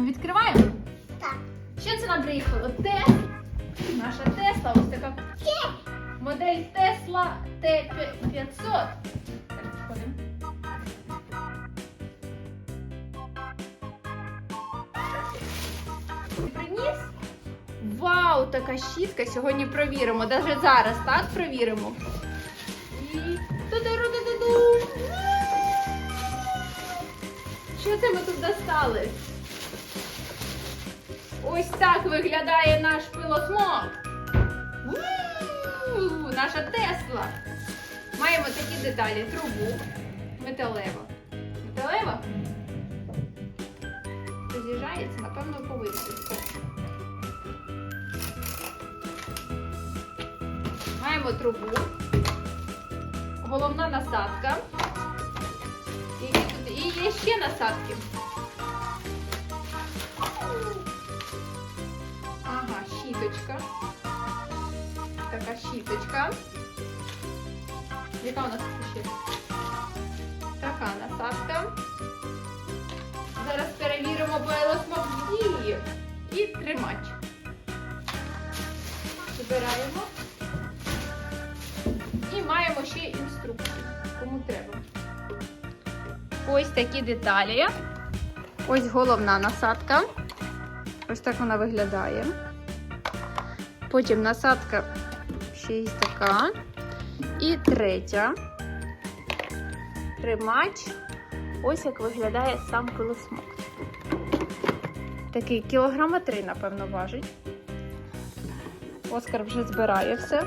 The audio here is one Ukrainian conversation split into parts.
Ми відкриваємо. Так. Що це нам приїхало? Тесла. Наша Тесла, ось така модель Тесла Т500. Так, відходимо. Ти Приніс? Вау, така щітка. Сьогодні провіримо. Навіть зараз, так, провіримо. І. Що це ми тут достали? Ось так виглядає наш пилосмок. Наша Тесла. Маємо такі деталі: трубу металева. Металева? Роз'їжджається, напевно, повинна. Маємо трубу. Головна насадка. І є ще насадки. Щіточка. Така щіточка. Яка у нас ще? Така насадка. Зараз перевіримо бойлосмок дії. І тримач. Збираємо. І маємо ще інструкцію, кому треба. Ось такі деталі. Ось головна насадка. Ось так вона виглядає. Потім насадка ще є така. І третя. Тримач. Ось як виглядає сам пилосмок. Такий кілограма три, напевно, важить. Оскар вже збирає все.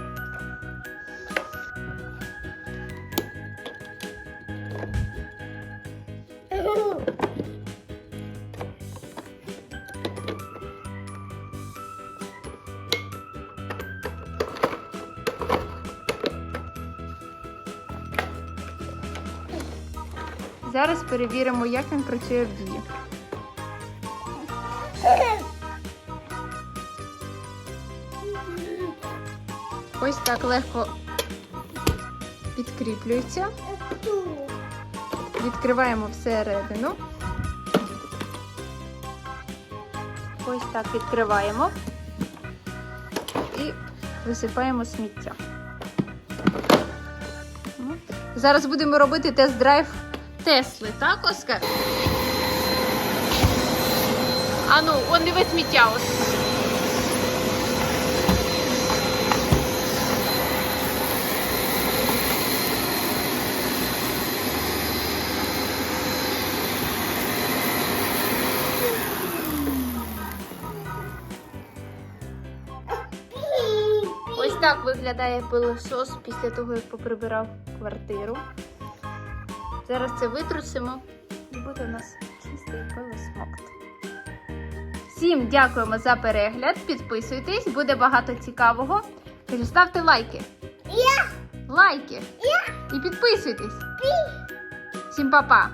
Зараз перевіримо, як він працює в дії. Ось так легко підкріплюється. Відкриваємо всередину. Ось так відкриваємо і висипаємо сміття. Зараз будемо робити тест-драйв Тесли, так, Оскар? А ну, он диви сміття ось. Ось так виглядає пилосос після того, як поприбирав квартиру. Зараз це витрусимо і буде у нас чистий пилосмокт. Всім дякуємо за перегляд. Підписуйтесь, буде багато цікавого. Тож ставте лайки. Я. Лайки. Я. І підписуйтесь. Всім па-па!